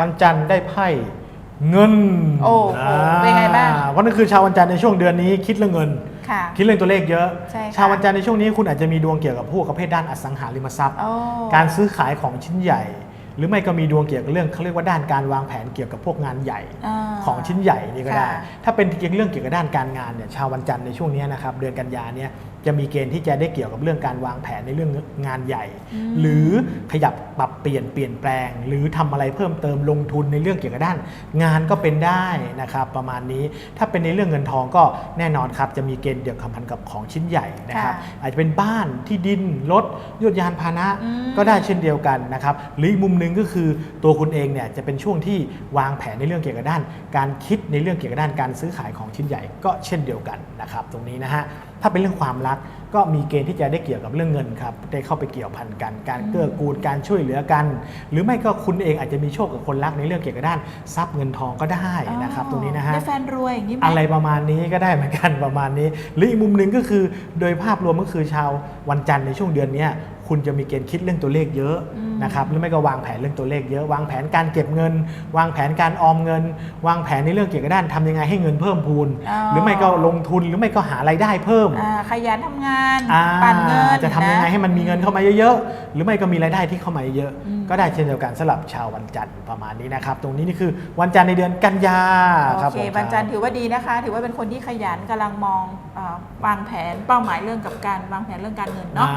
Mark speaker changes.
Speaker 1: วันจันทร์ได้ไพ่เงิน
Speaker 2: โอ้โหเป็นไงบ้าง
Speaker 1: อ่วันนั้นคือชาววันจันทร์ในช่วงเดือนนี้คิดเรื่องเงิน
Speaker 2: ค่ะ
Speaker 1: คิดเรื่องตัวเลขเยอะ
Speaker 2: ใช่ค่ะ
Speaker 1: ชาววันจันทร์ในช่วงนี้คุณอาจจะมีดวงเกี่ยวกับพวกประเภทด้านอสังหาริมทรัพย์
Speaker 2: โอ้
Speaker 1: การซื้อขายของชิ้นใหญ่ หรือไม่ก็มีดวงเกี่ยวกับเรื่องเขาเรียกว่าด้านการวางแผนเกี่ยวกับพวกงานใหญ่าของชิ้นใหญ่นี่ก็ได้
Speaker 2: ค่ะ
Speaker 1: ถ้าเป็นเกี่ยวกับเรื่องเกี่ยวกับด้านการงานเนี่ยชาววันจันทร์ในช่วงนี้นะครับเดือนกันยาเนี่ยจะมีเกณฑ์ที่จะได้เกี่ยวกับเรื่องการวางแผนในเรื่องงานใหญ่
Speaker 2: อืม
Speaker 1: หรือขยับปรับเปลี่ยนเปลี่ยนแปลง หรือทำอะไรเพิ่มเติมลงทุนในเรื่องเกี่ยวกับด้าน งานก็เป็นได้นะครับประมาณนี้ถ้าเป็นในเรื่องเงินทองก็แน่นอนครับจะมีเกณฑ์เกี่ยวกับพันกับของชิ้นใหญ่นะครับ
Speaker 2: ค่ะ
Speaker 1: อาจจะเป็นบ้านที่ดินรถยนต์ยานพาหนะ
Speaker 2: อืม
Speaker 1: ก็ได้เช่นเดียวกันนะครับหรืออีกมุมหนึ่งก็คือตัวคุณเองเนี่ยจะเป็นช่วงที่วางแผนในเรื่องเกี่ยวกับด้าน การคิดในเรื่องเกี่ยวกับด้านการซื้อขายของชิ้นใหญ่ก็เช่นเดียวกันนะครับตรงนี้นะฮะถ้าเป็นเรื่องความรักก็มีเกณฑ์ที่จะได้เกี่ยวกับเรื่องเงินครับได้เข้าไปเกี่ยวพันกัน การเกื้อกูลการช่วยเหลือกัน หรือไม่ก็คุณเองอาจจะมีโชคกับคนรักในเรื่องเกี่ยวกับด้านทรัพย์เงินทองก็ได้นะครับตรงนี้นะฮะ
Speaker 2: ได้แฟนรวยอย่างนี้ไหม
Speaker 1: อะไรประมาณนี้ก็ได้เหมือนกันประมาณนี้ หรืออีกมุมหนึ่งก็คือ โดยภาพรวมก็คือชาววันจันทร์ในช่วงเดือนเนี้ยคุณจะมีเกณฑ์คิดเรื่องตัวเลขเยอะ
Speaker 2: อืม
Speaker 1: นะครับหรือไม่ก็วางแผนเรื่องตัวเลขเยอะวางแผนการเก็บเงิน วางแผนการออมเงิน วางแผนในเรื่องเกี่ยวกับด้านทำยังไงให้เงินเพิ่มพูน
Speaker 2: อ๋อ
Speaker 1: หรือไม่ก็ลงทุนหรือไม่ก็หารายได้เพิ่ม
Speaker 2: อ่าขยันทำงาน
Speaker 1: อ่า
Speaker 2: ปั่นเงิน
Speaker 1: จะทำยังไง
Speaker 2: นะ
Speaker 1: ให้มันมีเงินเข้ามาเยอะๆ หรือไม่ก็มีรายได้ที่เข้ามาเยอะ
Speaker 2: อืม
Speaker 1: ก็ได้เช่นเดียวกันสำหรับชาววันจันทร์ประมาณนี้นะครับ ตรงนี้นี่คือวันจันทร์ในเดือนกันยาครับ
Speaker 2: โอเค
Speaker 1: ผม
Speaker 2: วันจันทร์ถือว่าดีนะคะ ถือว่าเป็นคนที่ขยันกำลังมองอาวางแผนเป้าหมายเรื่องกับการวางแผนเรื่องการเงินเนาะ
Speaker 1: อ่า